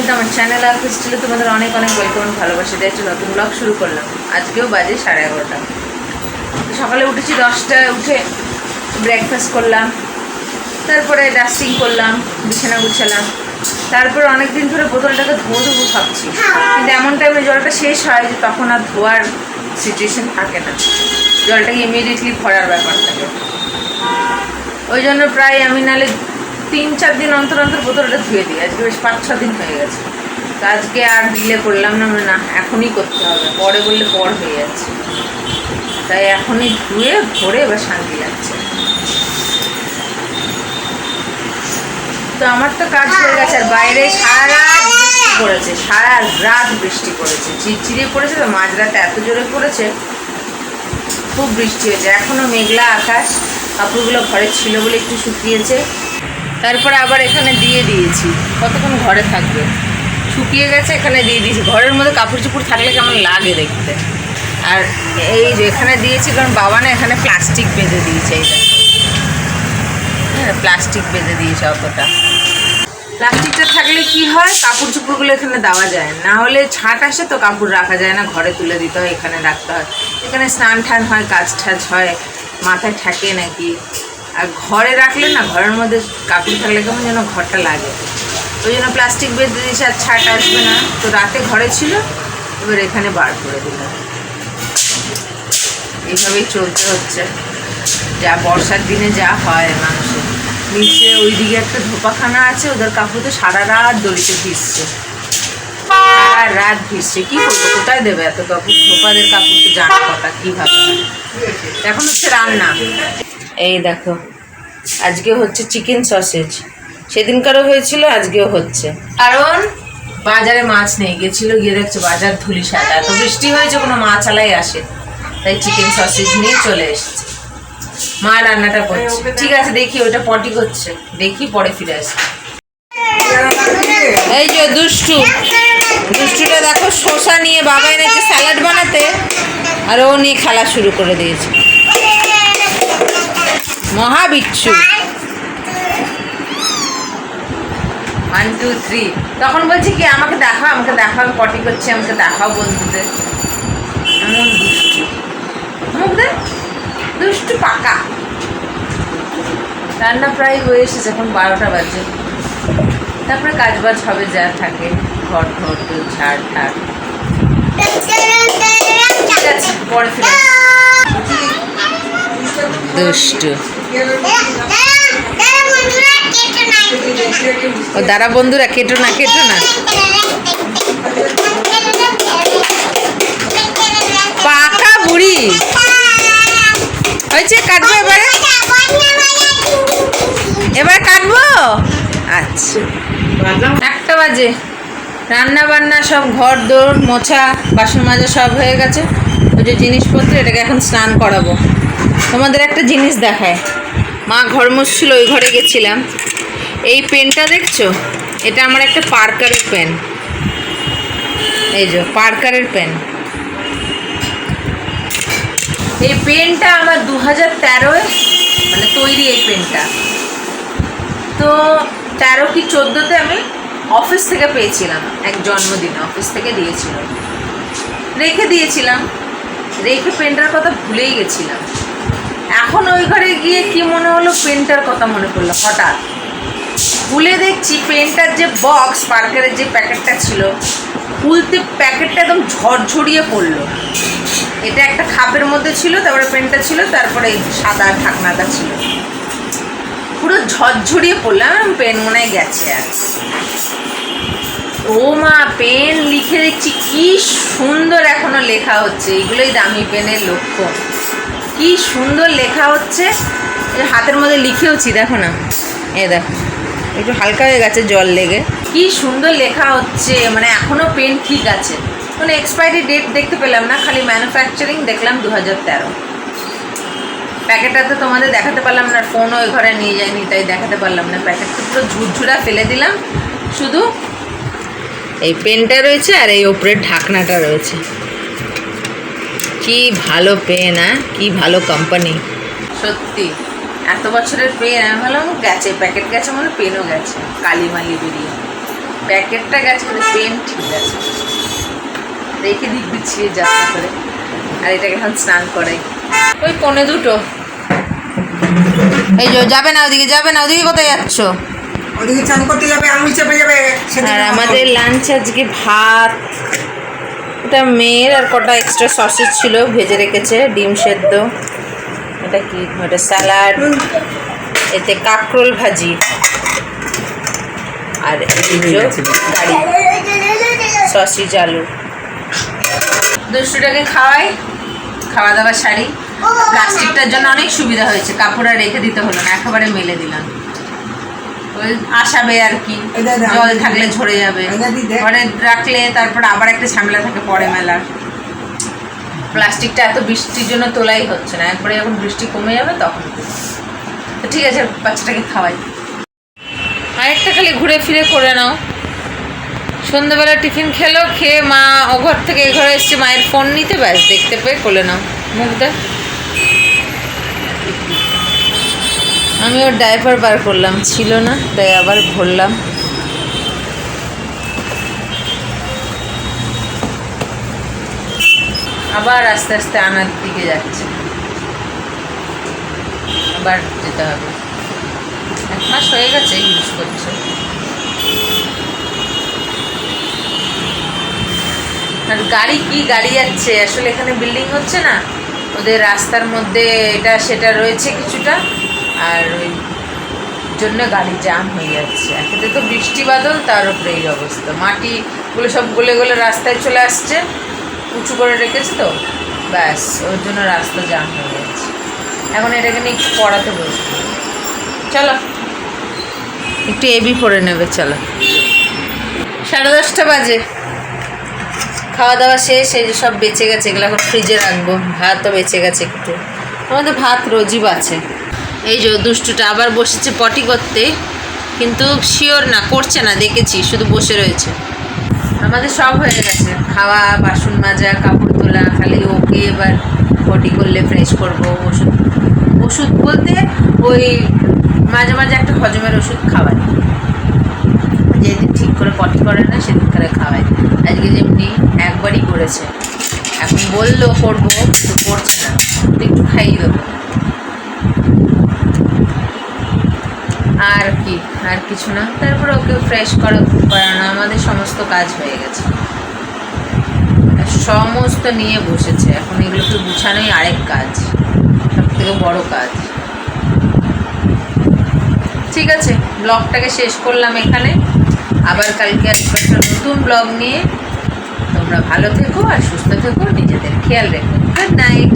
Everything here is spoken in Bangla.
মৌমিতা আমার চ্যানেল আর ক্রিস্টালে তোমাদের অনেক অনেক ওয়েলকাম ভালোবাসা। দিয়ে একটা নতুন ব্লগ শুরু করলাম। আজকেও বাজে সাড়ে এগারোটা। সকালে উঠেছি দশটায়, উঠে ব্রেকফাস্ট করলাম। তারপরে ডাস্টিং করলাম, বিছানা গুছালাম। তারপর অনেক দিন ধরে বোতলটাকে ধোয়া ধোবো ভাবছি। কিন্তু এমন টাইমে জলটা শেষ হয় যে তখন আর ধোয়ার সিচুয়েশন থাকে না। জলটাকে ইমিডিয়েটলি ভরার ব্যাপার থাকে। ওই জন্য প্রায় আমি নালে তিন চার দিন অন্তর অন্তর বোতলটা ধুয়ে দিই। আজকে বেশ পাঁচ ছ দিন হয়ে গেছে। তো আজকে আর ডিলে করলাম না মানে না, এখনই করতে হবে। পরে বললে পর হয়ে যাচ্ছে। তাই এখনই ধুয়ে, ভরে এবার শান্তি লাগছে। তো আমার তো কাজ হয়ে গেছে। আর বাইরে সারা বৃষ্টি পড়েছে সারা রাত বৃষ্টি পড়েছে। চিরচিরে পড়েছে তো, মাঝরাতে এত জোরে পড়েছে। খুব বৃষ্টি হয়েছে। এখনও মেঘলা আকাশ। কাপড়গুলো ঘরে ছিল বলে একটু শুকিয়েছে। তারপরে আবার এখানে দিয়ে দিয়েছি। কতক্ষণ ঘরে থাকবে? শুকিয়ে গেছে, এখানে দিয়ে দিয়েছি। ঘরের মধ্যে কাপড় চোপড় থাকলে কেমন লাগে দেখতে। আর এই যে এখানে দিয়েছি, কারণ বাবা না এখানে প্লাস্টিক বেঁধে দিয়েছে এইটা হ্যাঁ প্লাস্টিক বেঁধে দিয়েছে অতটা। প্লাস্টিকটা থাকলে কি হয়? কাপড় চোপড়গুলো এখানে দেওয়া যায় না। হলে ছাট আসে তো কাপড় রাখা যায় না, ঘরে তুলে দিতে হয়, এখানে রাখতে হয়। এখানে স্নান টান হয় কাজ টাজ হয়, মাথায় ঠেকে নাকি? আর ঘরে রাখলে না, ঘরের মধ্যে কাপড় থাকলে কেমন যেন ঘরটা লাগে। ওই জন্য প্লাস্টিক বেঁধে দিয়েছে আর ছাট আসবে না। তো রাতে ঘরে ছিল, এবার এখানে বার করে দিলাম। এইভাবেই চলতে হচ্ছে। যা বর্ষার দিনে যা হয় মানুষের। নিচে ওইদিকে একটা ধোপাখানা আছে, ওদের কাপড় তো সারা রাত দড়িতে ভিজছে। সারা রাত ভিজছে। কি করব, কোথায় দেবে এত কাপড়? ধোপাদের কাপড় তো জানা কথা, কীভাবে? এখন হচ্ছে রান্না। এই দেখো, আজকে হচ্ছে চিকেন সসেজ সেদিনকারও হয়েছিল, আজকেও হচ্ছে। কারণ বাজারে মাছ নেই, গেছিল গিয়ে দেখছে বাজার ধুলি সাদা। এত বৃষ্টি হয়েছে, কোনো মাছ আলাই আসে তাই চিকেন সসেজ নিয়ে চলে এসেছে। মা রান্নাটা করছে। ঠিক আছে, দেখি ওটা পটি করছে। দেখি পরে ফিরে আসি এই যে দুষ্টু। দুষ্টুটা দেখো শসা নিয়ে বাবা এনেছে স্যালাড বানাতে। আর ও নিয়ে খেলা শুরু করে দিয়েছে। মহাবিচ্ছু। ওয়ান টু থ্রি তখন বলছি কি, আমাকে দেখাও আমাকে দেখাও, আমি পটি করছি, আমাকে দেখাও বন্ধুদের। এমন দুষ্টু। মুখ দুষ্টু পাকা। রান্না প্রায় হয়ে এসেছে, এখন বারোটা বাজে। তারপরে কাজ বাজ হবে, যা থাকে ঘর ঘর তো ঝাড় দুষ্টু। ও দাঁড়া বন্ধুরা, কেটো না কেটো না। পাকা বুড়ি। হয়েছে, কাটবো এবারে? এবার কাটবো? আচ্ছা। একটা বাজে। রান্না বান্না সব ঘর দৌড় মোছা, বাসন মাজা সব হয়ে গেছে। যে জিনিসপত্র, এটাকে এখন স্নান করাবো। তোমাদের একটা জিনিস দেখায়। মা ঘর মুছছিল, ওই ঘরে গেছিলাম। এই পেনটা দেখছ? এটা আমার একটা পার্কারের পেন। এই যে, পার্কারের পেন। এই পেনটা আমার দু হাজার তেরোয় মানে তৈরি এই পেনটা। তো তেরো কি চোদ্দোতে আমি অফিস থেকে পেয়েছিলাম, এক জন্মদিনে অফিস থেকে দিয়েছিল। রেখে দিয়েছিলাম। রেখে পেনটার কথা ভুলেই গেছিলাম। এখন ওই ঘরে গিয়ে কি মনে হলো পেনটার কথা মনে পড়ল? হঠাৎ খুলে দেখছি পেনটার যে বক্স পার্কারের যে প্যাকেটটা ছিল, খুলতে প্যাকেটটা একদম ঝরঝরিয়ে পড়ল। এটা একটা খাপের মধ্যে ছিল, তারপরে পেনটা ছিল, তারপরে সাদা ঢাকনাটা ছিল। পুরো ঝরঝরিয়ে পড়লাম পেন মনে গেছে আর ও মা পেন লিখে দেখছি কি সুন্দর এখনও লেখা হচ্ছে। এগুলোই দামি পেনের লক্ষ্য। কি সুন্দর লেখা হচ্ছে। হাতের মধ্যে লিখেওছি, দেখো না। এ দেখো, একটু হালকা হয়ে গেছে জল লেগে। কি সুন্দর লেখা হচ্ছে মানে এখনও পেন ঠিক আছে। মানে এক্সপায়ারি ডেট দেখতে পেলাম না, খালি ম্যানুফ্যাকচারিং দেখলাম দু হাজার তেরো। প্যাকেটটা তো তোমাদের দেখাতে পারলাম না ফোনও ওই ঘরে নিয়ে যায়নি, তাই দেখাতে পারলাম না। প্যাকেটটা পুরো ঝুরঝুরা ফেলে দিলাম। শুধু এই পেনটা রয়েছে আর এই ওপরের ঢাকনাটা রয়েছে। কি ভালো পেন হ্যাঁ কি ভালো কোম্পানি সত্যি, এত বছরের পেন, আমি ভাবলাম গেছে, প্যাকেট গেছে মানে পেনও গেছে কালি মালি বেরিয়ে। প্যাকেটটা গেছে কিন্তু পেন ঠিক আছে। রেখে দিক বিছিয়ে যাত্রা করে। আর এটাকে এখন স্নান করে ওই পনে দুটো। এই যাবে না ওদিকে, যাবে না ওদিকে, কোথায় যাচ্ছ? ওদিকে চান করতে যাবে আঙুল চেপে যাবে আর আমাদের লাঞ্চ আজকে ভাত। এটা মেয়ের আর কটা এক্সট্রা সসেজ ছিল ভেজে রেখেছে ডিম সেদ্ধ। এটা কি? এটা স্যালাড এতে কাঁকরোল ভাজি। আর এই যে কারি। সসিজ আলু। দুষ্টুটাকে খাওয়াই খাওয়া দাওয়া শাড়ি। প্লাস্টিকটার জন্য অনেক সুবিধা হয়েছে কাপড় আর রেখে দিতে হলো না একেবারে মেলে দিলাম। আসাবে আর কি। জল থাকলে ঝরে যাবে। ঘরে রাখলে তারপর আবার একটা ঝামেলা থাকে পরে মেলার প্লাস্টিকটা এত বৃষ্টির জন্য তোলাই হচ্ছে না। একবারে যখন বৃষ্টি কমে যাবে তখন। তো ঠিক আছে বাচ্চাটাকে খাওয়াই। আরেকটা খালি ঘুরে ফিরে করে নাও। সন্ধ্যাবেলা টিফিন খেলো খেয়ে মা ও ঘর থেকে এ ঘরে এসছে। মায়ের ফোন নিতে ব্যাস দেখতে পেয়ে কোলে নাও। মুখ দেখ। আমি ওর ডাইপার বার করলাম, ছিল না, তাই আবার ভরলাম। আবার আস্তে আস্তে আনার দিকে যাচ্ছে। আবার যেতে হবে। এক মাস হয়ে গেছে ইউজ করছে। আর গাড়ি কি গাড়ি যাচ্ছে? আসলে এখানে বিল্ডিং হচ্ছে না। ওদের রাস্তার মধ্যে এটা, সেটা রয়েছে কিছুটা। আর ওই জন্য গাড়ি জ্যাম হয়ে যাচ্ছে। একেতে তো বৃষ্টি বাদল, তার উপরে এই অবস্থা। মাটিগুলো সব গলে গলে রাস্তায় চলে আসছে। উঁচু করে রেখেছে তো। ব্যাস, ওর জন্য রাস্তা জ্যাম হয়ে যাচ্ছে। এখন এটাকে নিয়ে একটু পড়াতে বসবো। চলো। একটু এবি পরে নেবে, চলো। সাড়ে দশটা বাজে। খাওয়া দাওয়া শেষ, এই যে সব বেঁচে গেছে, এগুলো এখন ফ্রিজে রাখব। ভাতও বেঁচে গেছে একটু। আমাদের ভাত রোজই বাঁচে। এই যে দুষ্টুটা আবার বসেছে পটি করতে, কিন্তু শিওর না, করছে না, দেখেছি, শুধু বসে রয়েছে। আমাদের সব হয়ে গেছে, খাওয়া, বাসন মাজা, কাপড় তোলা, খালি ওকে এবার পটি করলে ফ্রেশ করব, ওষুধ ওষুধ বলতে ওই মাঝে মাঝে একটা হজমের ওষুধ খাওয়াই। যেদিন ঠিক করে পটি করে না, সেদিন করে খাওয়াই। আজকে যেমনি একবারই করেছে। এখন বলল করব করছে না। একটু খাইয়ে দেবো। আর কি, আর কিছু না। তারপর ওকে ফ্রেশ করা, করানো, আমাদের সমস্ত কাজ হয়ে গেছে। সমস্ত নিয়ে বসেছে। এখন এগুলোকে গুছানোই আরেক কাজ, সব থেকে বড় কাজ। ঠিক আছে, ব্লগটাকে শেষ করলাম এখানে। আবার কালকে একটা নতুন ব্লগ নিয়ে। তোমরা ভালো থেকো আর সুস্থ থেকো, নিজেদের খেয়াল রেখো। Good night